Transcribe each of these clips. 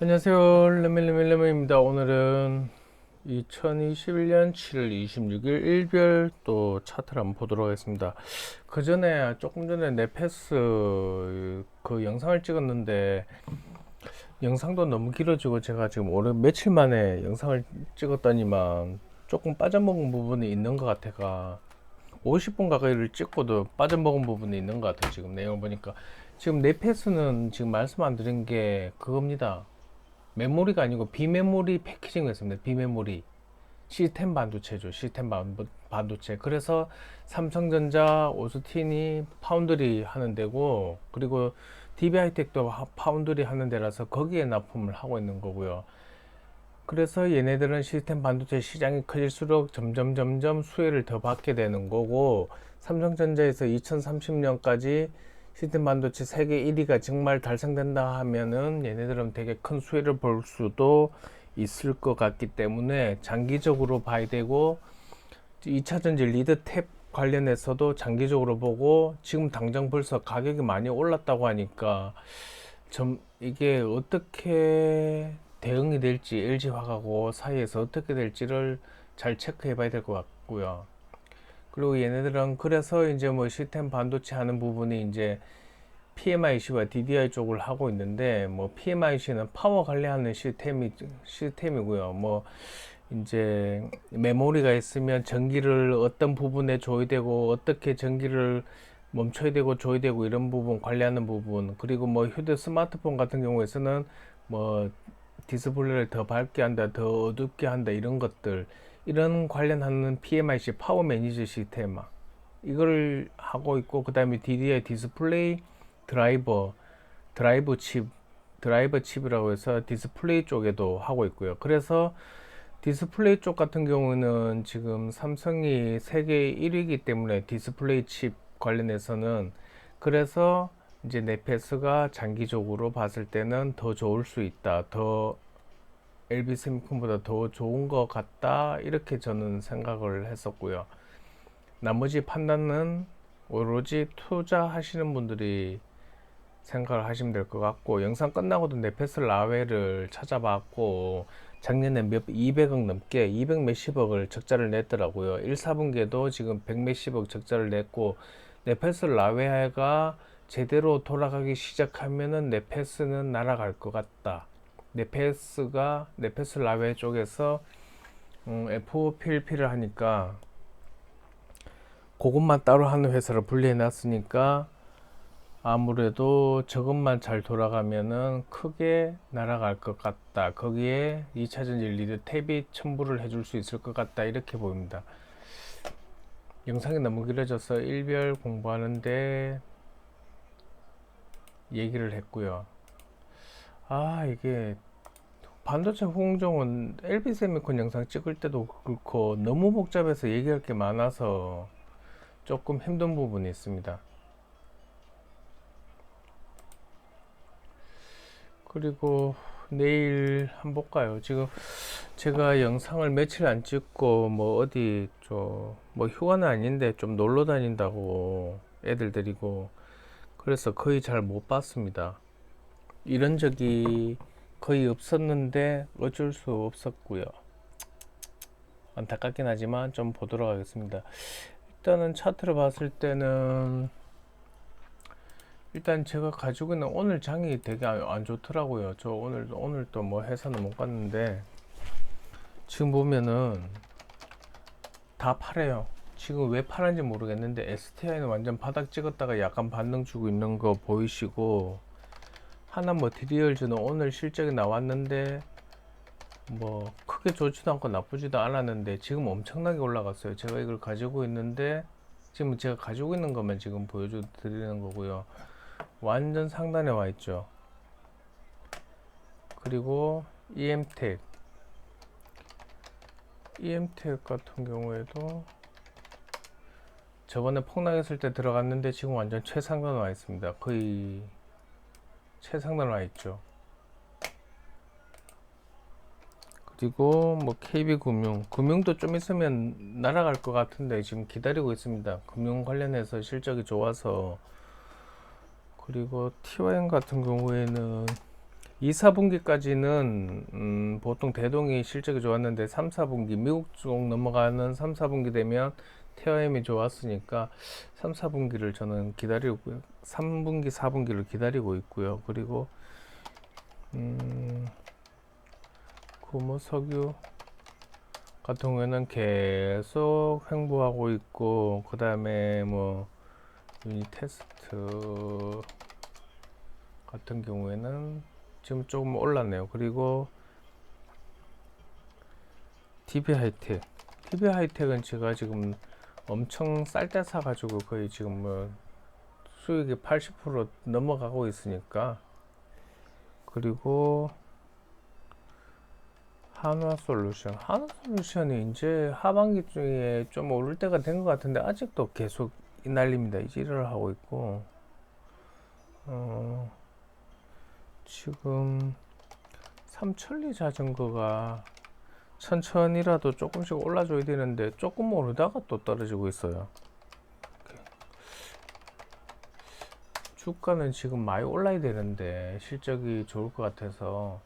안녕하세요. 레밀레밀레밀입니다. 오늘은 2021년 7월 26일 일별 또 차트를 한번 보도록 하겠습니다. 그 전에 조금 전에 네페스 그 영상을 찍었는데 영상도 너무 길어지고 제가 지금 오늘 며칠 만에 영상을 찍었더니만 조금 빠져먹은 부분이 있는 것 같아가 50분 가까이를 찍고도 빠져먹은 부분이 있는 것 같아요. 지금 내용을 보니까 지금 네페스는 지금 말씀 안 드린 게 그겁니다. 메모리가 아니고 비메모리 패키징을 했습니다. 비메모리. 시스템 반도체죠. 시스템 반- 반도체. 그래서 삼성전자, 오스틴이 파운드리 하는 데고, 그리고 DB하이텍도 하- 파운드리 하는 데라서 거기에 납품을 하고 있는 거고요. 그래서 얘네들은 시스템 반도체 시장이 커질수록 점점 점점 수혜를 더 받게 되는 거고, 삼성전자에서 2030년까지 시스템 반도체 세계 1위가 정말 달성된다 하면은 얘네들은 되게 큰 수혜를 볼 수도 있을 것 같기 때문에 장기적으로 봐야 되고 2차 전지 리드 탭 관련해서도 장기적으로 보고 지금 당장 벌써 가격이 많이 올랐다고 하니까 좀 이게 어떻게 대응이 될지 LG 화학하고 사이에서 어떻게 될지를 잘 체크해 봐야 될 것 같고요. 그리고 얘네들은 그래서 이제 뭐 시스템 반도체 하는 부분이 이제 PMIC와 DDI 쪽을 하고 있는데 뭐 PMIC는 파워 관리하는 시스템이 시스템이고요. 뭐 이제 메모리가 있으면 전기를 어떤 부분에 줘야 되고 어떻게 전기를 멈춰야 되고 줘야 되고 이런 부분 관리하는 부분 그리고 뭐 휴대 스마트폰 같은 경우에서는 뭐 디스플레이를 더 밝게 한다, 더 어둡게 한다 이런 것들 이런 관련하는 PMIC 파워 매니저 시스템 이걸 하고 있고 그 다음에 DDI 디스플레이 드라이버 드라이브 칩 드라이버 칩이라고 해서 디스플레이 쪽에도 하고 있고요. 그래서 디스플레이 쪽 같은 경우는 지금 삼성이 세계 1위이기 때문에 디스플레이 칩 관련해서는 그래서 이제 네페스가 장기적으로 봤을 때는 더 좋을 수 있다. 더 LB 세미콘보다 더 좋은 것 같다. 이렇게 저는 생각을 했었고요. 나머지 판단은 오로지 투자하시는 분들이 생각을 하시면 될 것 같고 영상 끝나고도 네페스 라웨를 찾아봤고 작년에 몇 200억 넘게 200 몇십억을 적자를 냈더라고요. 1, 4분기에도 지금 100 몇십억 적자를 냈고 네페스 라웨가 제대로 돌아가기 시작하면은 네페스는 날아갈 것 같다. 네페스가 네페스 라웨 쪽에서 음, FOPLP를 하니까 그것만 따로 하는 회사를 분리해 놨으니까 아무래도 저것만 잘 돌아가면은 크게 날아갈 것 같다. 거기에 2차 전지 리드 탭이 첨부를 해줄 수 있을 것 같다. 이렇게 보입니다. 영상이 너무 길어져서 일별 공부하는데 얘기를 했고요. 아, 이게 반도체 후공정은 LB 세미콘 영상 찍을 때도 그렇고 너무 복잡해서 얘기할 게 많아서 조금 힘든 부분이 있습니다. 그리고 내일 한번 볼까요? 지금 제가 영상을 며칠 안 찍고 뭐 어디 좀뭐 휴가는 아닌데 좀 놀러 다닌다고 애들 데리고 그래서 거의 잘 못 봤습니다. 이런 적이 거의 없었는데 어쩔 수 없었고요. 안타깝긴 하지만 좀 보도록 하겠습니다. 일단은 차트를 봤을 때는 일단 제가 가지고 있는 오늘 장이 되게 안, 안 좋더라고요. 저 오늘 오늘 또 뭐 회사는 못 갔는데 지금 보면은 다 파래요. 지금 왜 파는지 모르겠는데 STI는 완전 바닥 찍었다가 약간 반등 주고 있는 거 보이시고 하나 뭐 드리얼즈는 오늘 실적이 나왔는데 뭐 크게 좋지도 않고 나쁘지도 않았는데 지금 엄청나게 올라갔어요. 제가 이걸 가지고 있는데 지금 제가 가지고 있는 것만 지금 보여줘 드리는 거고요. 완전 상단에 와 있죠. 그리고 EM텍 EM텍 같은 경우에도 저번에 폭락했을 때 들어갔는데 지금 완전 최상단 와 있습니다. 거의 최상단 와 있죠. 그리고 뭐 KB금융, 금융도 좀 있으면 날아갈 것 같은데 지금 기다리고 있습니다. 금융 관련해서 실적이 좋아서 그리고 TYM 같은 경우에는 2, 4분기까지는 음, 보통 대동이 실적이 좋았는데 3, 4분기 미국 쪽 넘어가는 3, 4분기 되면 테어엠이 좋았으니까 3, 4분기를 저는 기다리고 3분기, 4분기를 기다리고 있고요. 그리고 음, 구모 석유 같은 경우에는 계속 횡보하고 있고 그 다음에 뭐 유닛 테스트 같은 경우에는 지금 조금 올랐네요. 그리고 DB 하이텍, DB 하이텍은 제가 지금 엄청 쌀 때 사가지고 거의 지금 뭐 수익이 80% 넘어가고 있으니까 그리고 한화 솔루션, 한화 솔루션이 이제 하반기 중에 좀 오를 때가 된 것 같은데 아직도 계속 이 난립니다. 이제 일을 하고 있고 어. 지금 삼천리 자전거가 천천히라도 조금씩 올라줘야 되는데 조금 오르다가 또 떨어지고 있어요. 이렇게. 주가는 지금 많이 올라야 되는데 실적이 좋을 것 같아서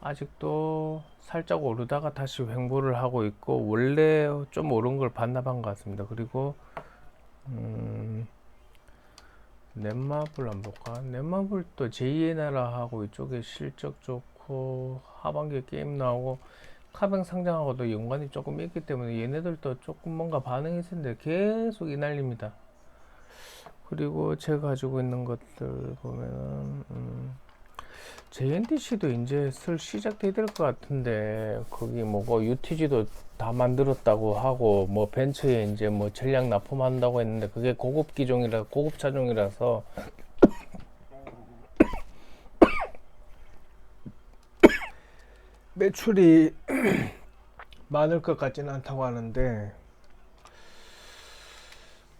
아직도 살짝 오르다가 다시 횡보를 하고 있고 원래 좀 오른 걸 반납한 것 같습니다. 그리고 음, 넷마블 한번 볼까? 넷마블도 제2의 나라하고 이쪽에 실적 좋고 하반기에 게임 나오고 카뱅 상장하고도 연관이 조금 있기 때문에 얘네들도 조금 뭔가 반응이 있을 텐데 계속 이 난립니다. 그리고 제가 가지고 있는 것들 보면은 음, JNTC도 이제 슬 시작돼야 될 것 같은데 거기 뭐고 UTG도 다 만들었다고 하고 뭐 벤츠에 이제 뭐 전략 납품한다고 했는데 그게 고급 기종이라 고급 차종이라서 매출이 많을 것 같지는 않다고 하는데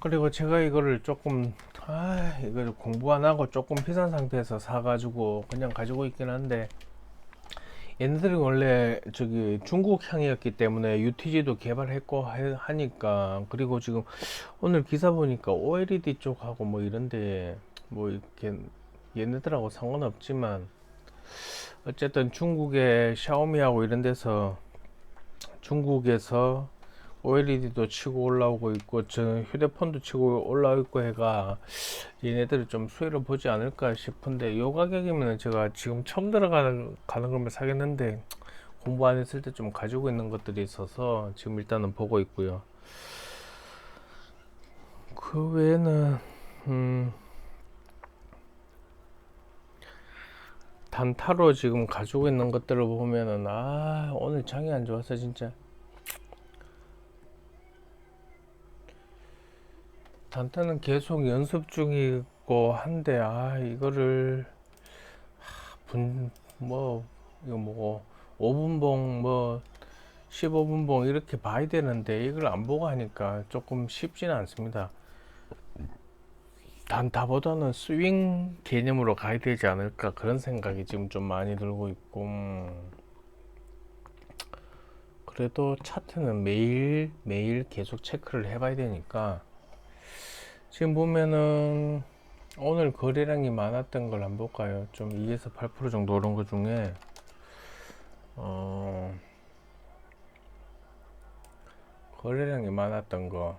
그리고 제가 이거를 조금 아 이거 공부 안 하고 조금 비싼 상태에서 사가지고 그냥 가지고 있긴 한데 얘네들이 원래 저기 중국 향이었기 때문에 UTG도 개발했고 하- 하니까 그리고 지금 오늘 기사 보니까 OLED 쪽하고 뭐 이런데 뭐 이렇게 얘네들하고 상관없지만 어쨌든 중국의 샤오미하고 이런 데서 중국에서 OLED도 치고 올라오고 있고 저 휴대폰도 치고 올라오고 해가 얘네들이 좀 수혜를 보지 않을까 싶은데 요 가격이면 제가 지금 처음 들어가는 가는 거면 사겠는데 공부 안 했을 때 좀 가지고 있는 것들이 있어서 지금 일단은 보고 있고요. 그 외에는 음 단타로 지금 가지고 있는 것들을 보면은 아 오늘 장이 안 좋았어 진짜. 단타는 계속 연습 중이고 한데 아 이거를 분뭐 이거 뭐고 5분봉 뭐 15분봉 이렇게 봐야 되는데 이걸 안 보고 하니까 조금 쉽지는 않습니다. 단타보다는 스윙 개념으로 가야 되지 않을까 그런 생각이 지금 좀 많이 들고 있고 음. 그래도 차트는 매일 매일 계속 체크를 해봐야 되니까 지금 보면은 오늘 거래량이 많았던 걸 한번 볼까요? 좀 2에서 8% 정도 오른 것 중에 어 거래량이 많았던 거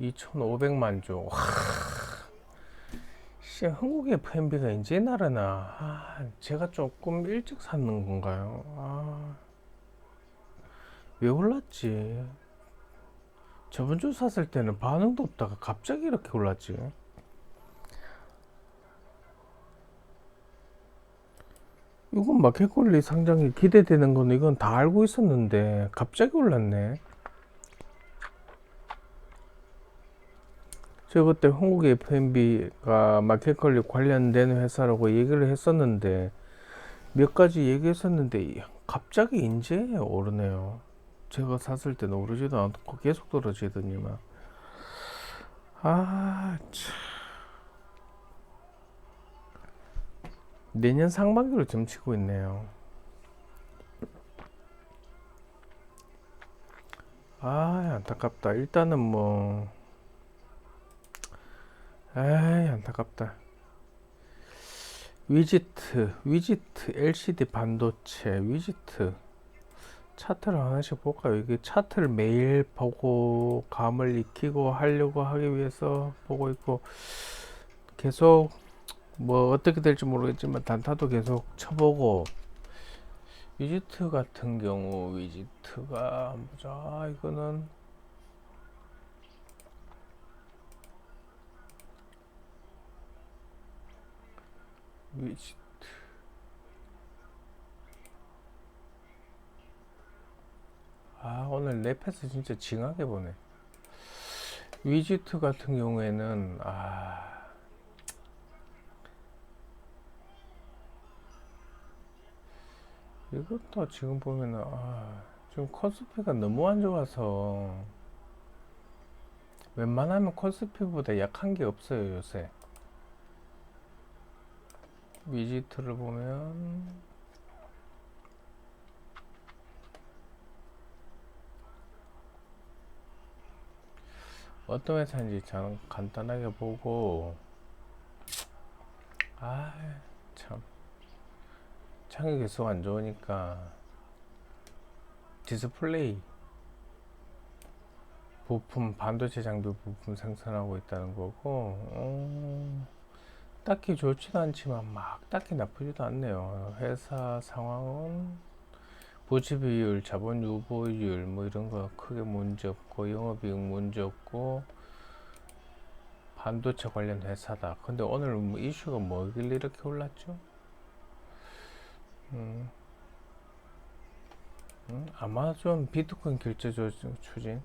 2,500만 주. 와, 씨, 한국 FMB가 이제 나르나. 아, 제가 조금 일찍 샀는 건가요? 아, 왜 올랐지? 저번 주 샀을 때는 반응도 없다가 갑자기 이렇게 올랐지. 이건 마켓컬리 상장이 기대되는 건 이건 다 알고 있었는데 갑자기 올랐네. 제가 그때 한국 F&B가 마켓컬리 관련된 회사라고 얘기를 했었는데 몇 가지 얘기했었는데 갑자기 이제 오르네요. 제가 샀을 때는 오르지도 않고 계속 떨어지더니만 아 참. 내년 상반기로 점치고 있네요. 아 안타깝다. 일단은 뭐 에이 안타깝다 위지트 위지트 LCD 반도체 위지트 차트를 하나씩 볼까요? 이게 차트를 매일 보고 감을 익히고 하려고 하기 위해서 보고 있고 계속 뭐 어떻게 될지 모르겠지만 단타도 계속 쳐보고 위지트 같은 경우 위지트가 보자 이거는 위지트 아 오늘 내 패스 진짜 징하게 보네. 위지트 같은 경우에는 아. 이것도 지금 보면은 아 지금 코스피가 너무 안 좋아서 웬만하면 코스피보다 약한 게 없어요 요새. 위지트를 보면 어떤 회사인지 저는 간단하게 보고 아 참. 창이 계속 안 좋으니까. 디스플레이. 부품 반도체 장비 부품 생산하고 있다는 거고 어, 딱히 좋지도 않지만 막 딱히 나쁘지도 않네요. 회사 상황은 부지 비율, 자본 유보율 뭐 이런 거 크게 문제 없고 영업이익 문제 없고 반도체 관련 회사다. 근데 오늘 뭐 이슈가 뭐길래 이렇게 올랐죠? 음, 음, 아마존 비트코인 결제 조- 추진.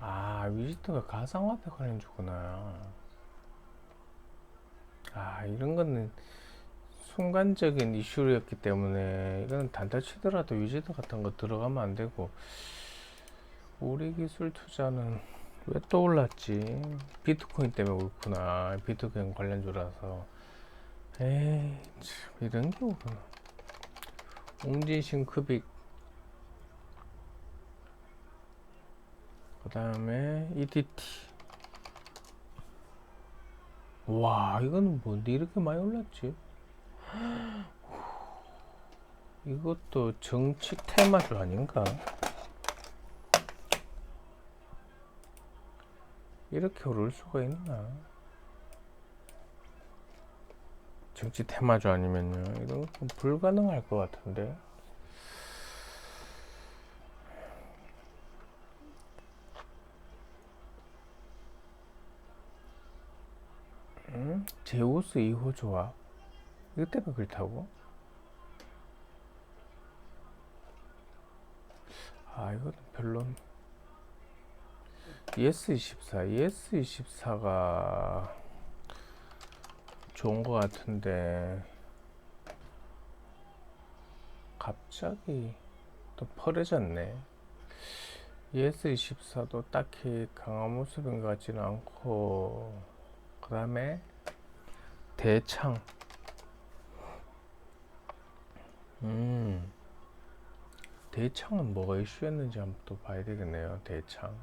아, 위지트가 가상화폐 관련주구나. 아, 이런 거는 순간적인 이슈였기 때문에 이거는 단타 치더라도 위지트 같은 거 들어가면 안 되고 우리 기술 투자는 왜 또 올랐지? 비트코인 때문에 그렇구나. 비트코인 관련주라서. 에이, 참, 이런 게 오구나. 급익. 그 다음에 EDT. 와, 이거는 뭔데 이렇게 많이 올랐지? 이것도 정치 테마주 아닌가? 이렇게 오를 수가 있나? 정치 테마주 아니면요. 이건 좀 불가능할 것 같은데. 음? 제우스 2호 조합. 이것 때문에 그렇다고? 아, 이거는 별로. ES24, ES24가 좋은 것 같은데, 갑자기 또 펄해졌네. ES24도 딱히 강한 모습인 것 같지는 않고, 그 다음에 대창. 음, 대창은 뭐가 이슈였는지 한번 또 봐야 되겠네요. 대창.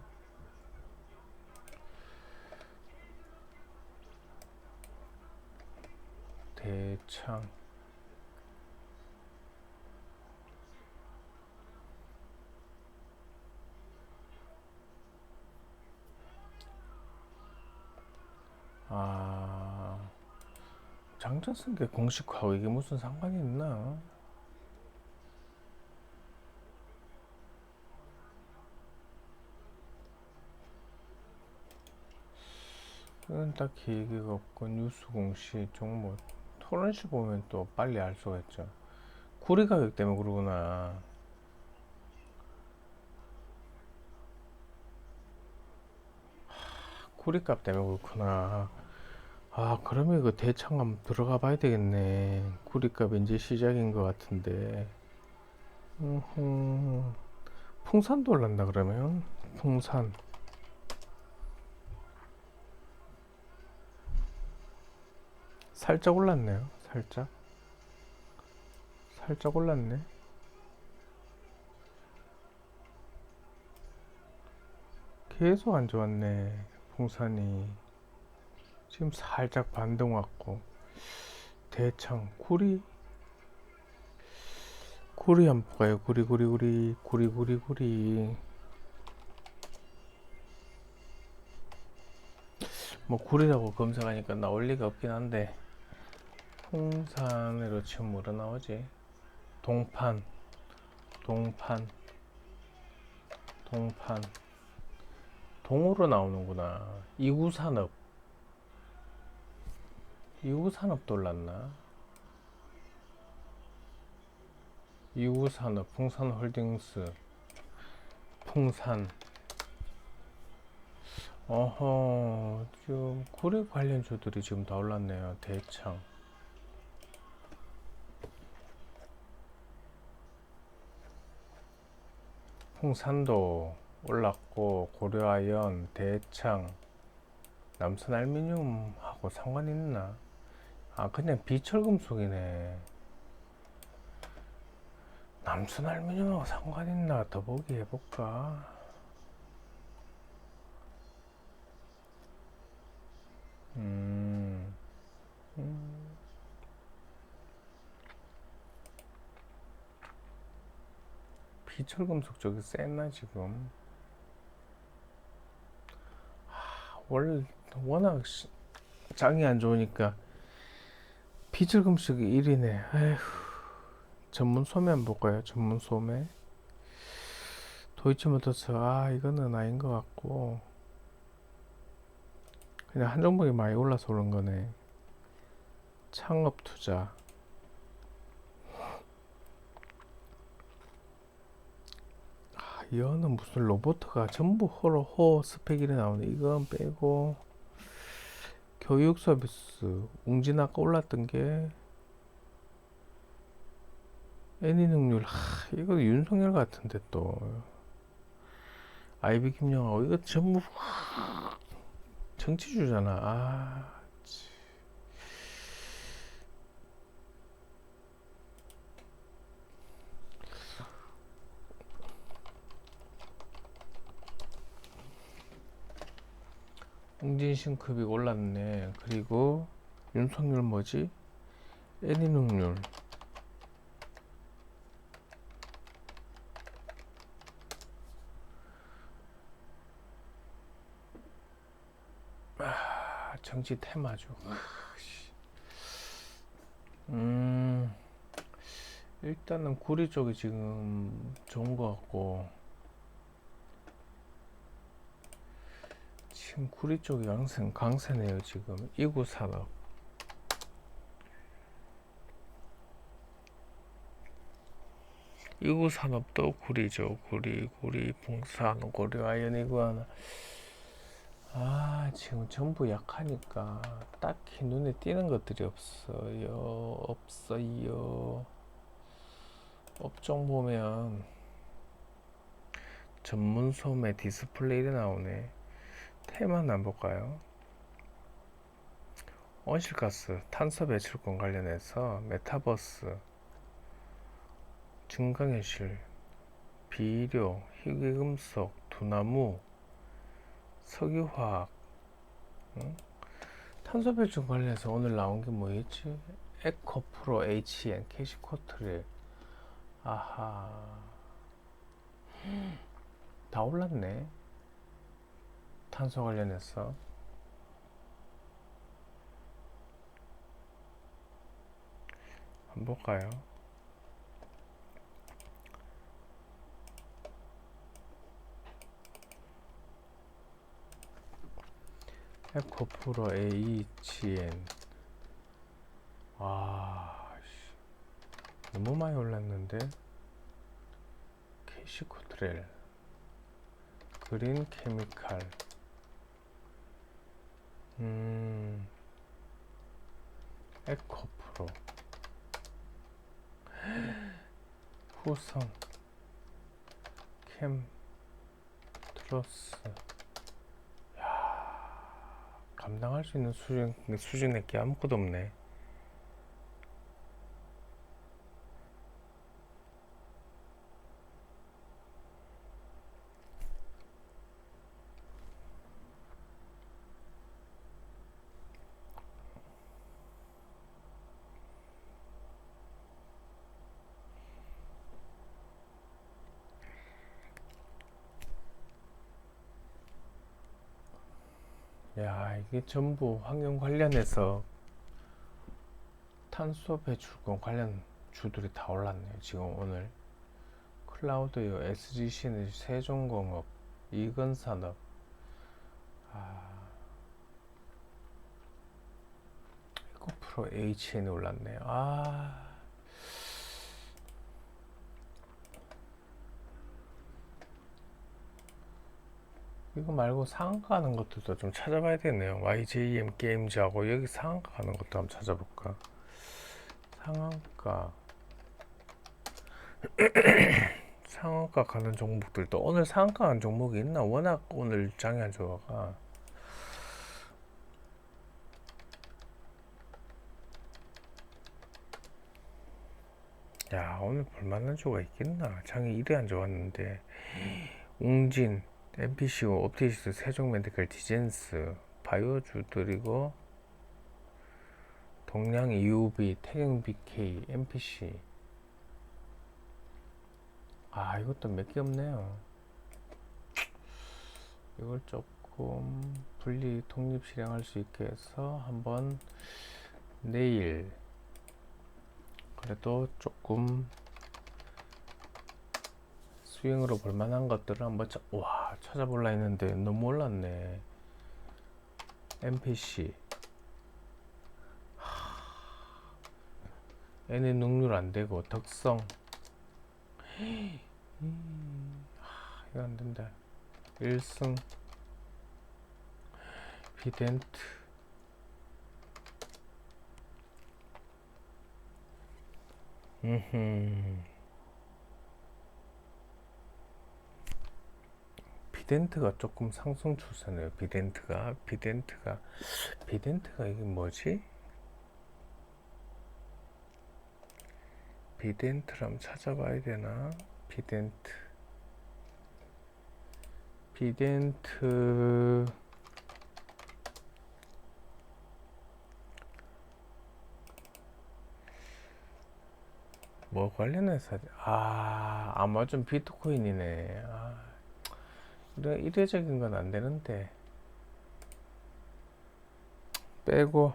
대창. 아, 장전 쓴 게 공식화하고 이게 무슨 상관이 있나? 딱히 얘기가 없고 뉴스 공시 종목 토론시 보면 또 빨리 알 수가 있죠. 구리 가격 때문에 그러구나. 구리 값 때문에 그렇구나. 아, 그러면 이거 대창 한번 들어가 봐야 되겠네. 구리 값 이제 시작인 것 같은데. 음흠. 풍산도 올랐나 그러면? 풍산. 살짝 올랐네요. 살짝. 살짝 올랐네. 계속 안 좋았네. 풍산이. 지금 살짝 반등 왔고. 대창, 구리. 구리 한번 볼까요? 구리, 구리, 구리, 구리, 구리, 구리. 뭐 구리라고 검색하니까 나올 리가 없긴 한데 풍산으로 치면 뭐로 나오지? 동판, 동판, 동판, 동으로 나오는구나. 이구산업, 이구산업 돌랐나? 이구산업, 풍산홀딩스, 풍산. 어허, 지금 구리 관련주들이 지금 다 올랐네요. 대창. 풍산도 올랐고 고려아연, 대창, 남선알미늄하고 상관 있나? 아 그냥 비철금속이네. 남선알미늄하고 상관 있나? 더보기 해볼까? 음, 음. 비철금속 쪽이 셌나 지금? 월 워낙 시- 장이 안 좋으니까 비철금속이 1위네. 에휴. 전문 소매 한번 볼까요? 전문 소매. 도이치모터스 아 이거는 아닌 것 같고 그냥 한 종목이 많이 올라서 오른 거네. 창업 투자. 이거는 무슨 로봇가 전부 호로 호 스펙이 나오네. 이건 빼고 교육 서비스 웅진 아까 올랐던 게 애니 능률 하, 이거 윤석열 같은데 또 아이비 김영하고 이거 전부 정치주잖아. 아, 웅진 신급이 올랐네. 그리고 윤석열 뭐지? 애니 능률. 아, 정치 테마죠. 음, 일단은 구리 쪽이 지금 좋은 것 같고, 지금 구리 쪽이 강세, 강세네요, 지금. 이구 산업. 이구 산업도 구리죠. 구리, 구리, 봉산, 고려, 아연이구 하나. 아, 지금 전부 약하니까 딱히 눈에 띄는 것들이 없어요. 없어요. 업종 보면 전문 소매 디스플레이가 나오네. 테마는 안 볼까요? 온실가스, 탄소 배출권 관련해서 메타버스, 증강현실, 비료, 희귀금속, 두나무, 석유화학, 응? 탄소 배출 관련해서 오늘 나온 게 뭐였지? 에코프로 HN, 캐시코트릴, 아하, 다 올랐네. 탄소 관련해서. 한번 볼까요? 에코프로 AHN 아 씨. 너무 많이 올랐는데 캐시코트렐 그린 케미칼 음. 에코 프로. 후성. 캠. 트러스. 감당할 수 있는 수준, 수준의 게 아무것도 없네. 야, 이게 전부 환경 관련해서 탄소 배출권 관련 주들이 다 올랐네요. 지금 오늘 클라우드요, SGC는 세종공업, 이건산업, 아, 에코프로 HN이 올랐네요. 아, 이거 말고 상한가 하는 것들도 좀 찾아봐야 되네요. YJM 게임즈하고 여기 상한가 하는 것도 한번 찾아볼까? 상한가 상한가 가는 종목들도 오늘 상한가 가는 종목이 있나? 워낙 오늘 장이 안 좋아가 야 오늘 볼만한 주가 있겠나? 장이 이래 안 좋았는데 웅진, MPCO, 옵티시스, 세종메디컬, 디젠스, 바이오주들이고 동양 EUV, 태경 BK, MPC 아 이것도 몇 개 없네요. 이걸 조금 분리 독립 실행할 수 있게 해서 한번 내일 그래도 조금 수익으로 볼 만한 것들을 한번 차, 와 찾아볼라 했는데 너무 올랐네. MPC N의 능률 안 되고 덕성. 음, 하, 이거 안 된다. 1승. 비덴트. 음흠 비덴트가 조금 상승 추세네요. 비덴트가 비덴트가 비덴트가 이게 뭐지? 비덴트를 한번 찾아봐야 되나? 비덴트 비덴트 뭐 관련해서 아 아마존 비트코인이네. 아. 이래, 이례적인 건 안 되는데. 빼고.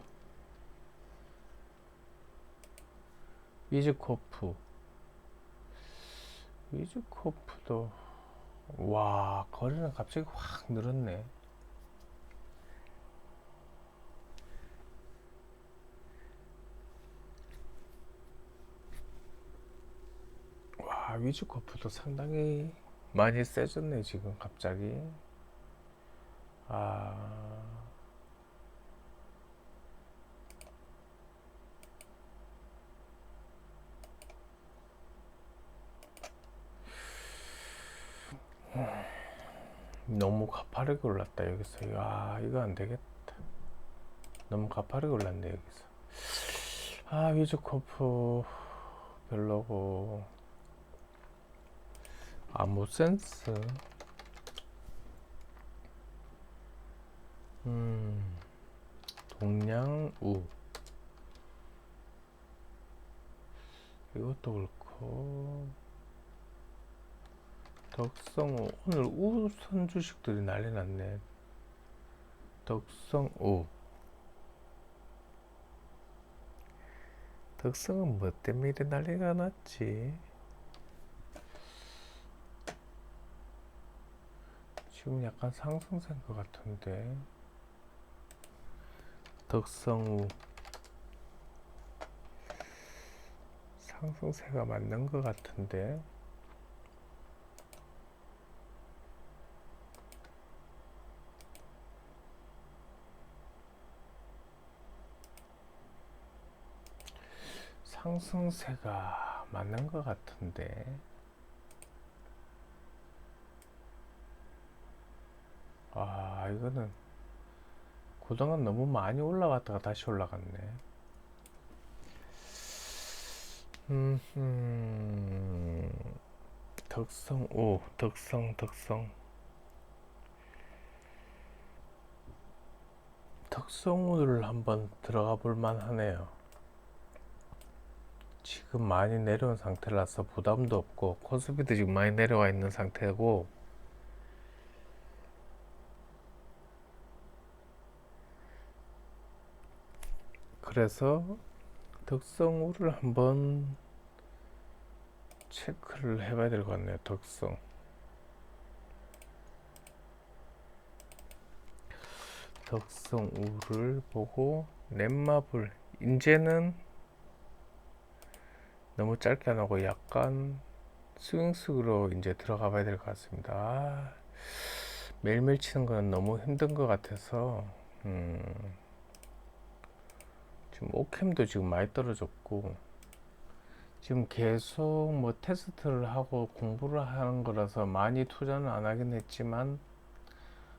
위즈코프. 위즈코프도 와 거리는 갑자기 확 늘었네. 와 위즈코프도 상당히 많이 세졌네 지금 갑자기. 아. 너무 가파르게 올랐다 여기서. 야 이거 안 되겠다. 너무 가파르게 올랐네 여기서. 아 위즈코프. 별로고 아무 센스. 음, 동양우. 이것도 그렇고. 덕성우. 오늘 우 선 주식들이 난리 났네. 덕성우. 덕성은 뭐 때문에 난리가 났지? 지금 약간 상승세인 것 같은데. 덕성우. 상승세가 맞는 것 같은데. 상승세가 맞는 것 같은데 아 이거는 그동안 너무 많이 올라갔다가 다시 올라갔네. 덕성 오 덕성 덕성. 덕성우를 한번 들어가 볼 만 하네요. 지금 많이 내려온 상태라서 부담도 없고 코스피도 지금 많이 내려와 있는 상태고 그래서 덕성우를 한번 체크를 해봐야 될 것 같네요. 덕성. 덕성우를 보고 넷마블 이제는 너무 짧게 안 하고 약간 스윙스로 이제 들어가 봐야 될 것 같습니다. 아, 매일매일 치는 건 너무 힘든 것 같아서 음, 지금 오캠도 지금 많이 떨어졌고 지금 계속 뭐 테스트를 하고 공부를 하는 거라서 많이 투자는 안 하긴 했지만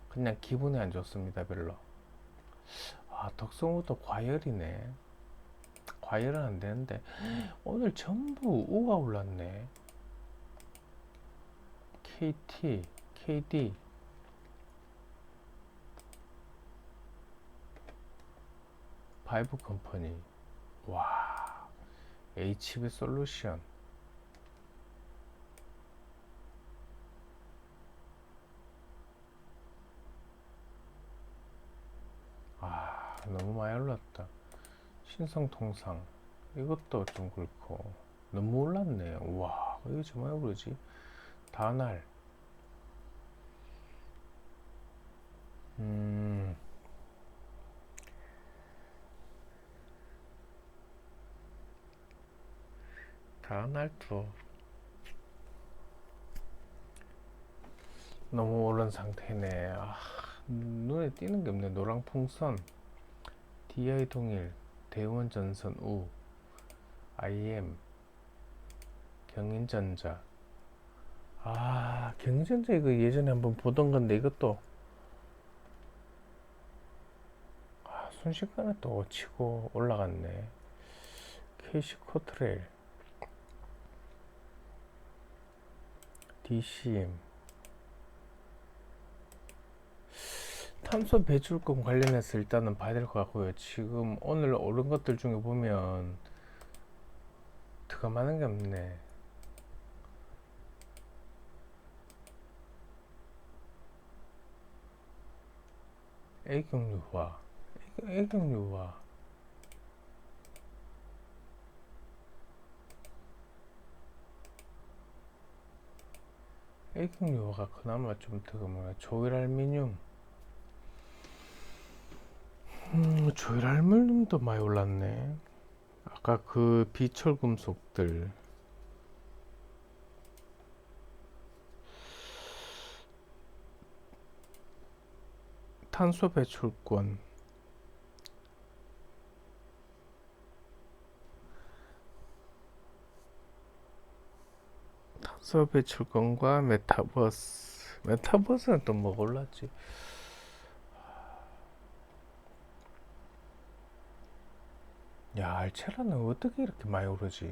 그냥 기분이 안 좋습니다 별로. 아 덕성우도 과열이네. 과열은 안 되는데. 오늘 전부 우가 올랐네. KT KD 바이브 컴퍼니. 와 HB 솔루션. 아 너무 많이 올랐다. 신성통상. 이것도 좀 그렇고. 너무 올랐네. 와 이거 정말 오르지? 다날. 음 다날도 너무 오른 상태네. 아, 눈에 띄는 게 없네. 노랑 풍선 DI 동일 대원 전선 우 IM 경인전자. 아 경인전자 이거 예전에 한번 보던 건데 이것도. 아, 순식간에 또 치고 올라갔네. KC 코트레일 DCM 탄소 배출권 관련해서 일단은 봐야 될 것 같고요. 지금 오늘 오른 것들 중에 보면 드가 많은 게 없네. A경유화, A경유화. A경유화가 그나마 좀 많아. 조일알미늄. 음, 조일알미늄도 많이 올랐네. 아까 그 비철금속들 탄소 배출권 탄소 배출권과 메타버스. 메타버스는 또뭐 올랐지? 야 알체라는 어떻게 이렇게 많이 오르지?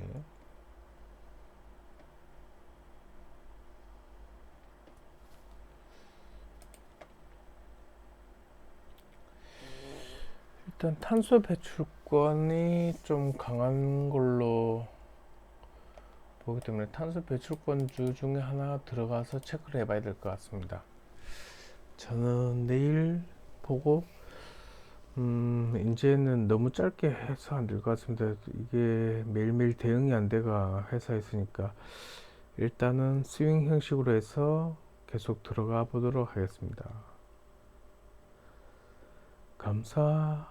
일단 탄소 배출권이 좀 강한 걸로 보기 때문에 탄소 배출권주 중에 하나 들어가서 체크를 해봐야 될 것 같습니다. 저는 내일 보고 음 이제는 너무 짧게 해서 안 될 것 같습니다. 이게 매일매일 대응이 안 돼가 회사에 있으니까 일단은 스윙 형식으로 해서 계속 들어가 보도록 하겠습니다. 감사합니다.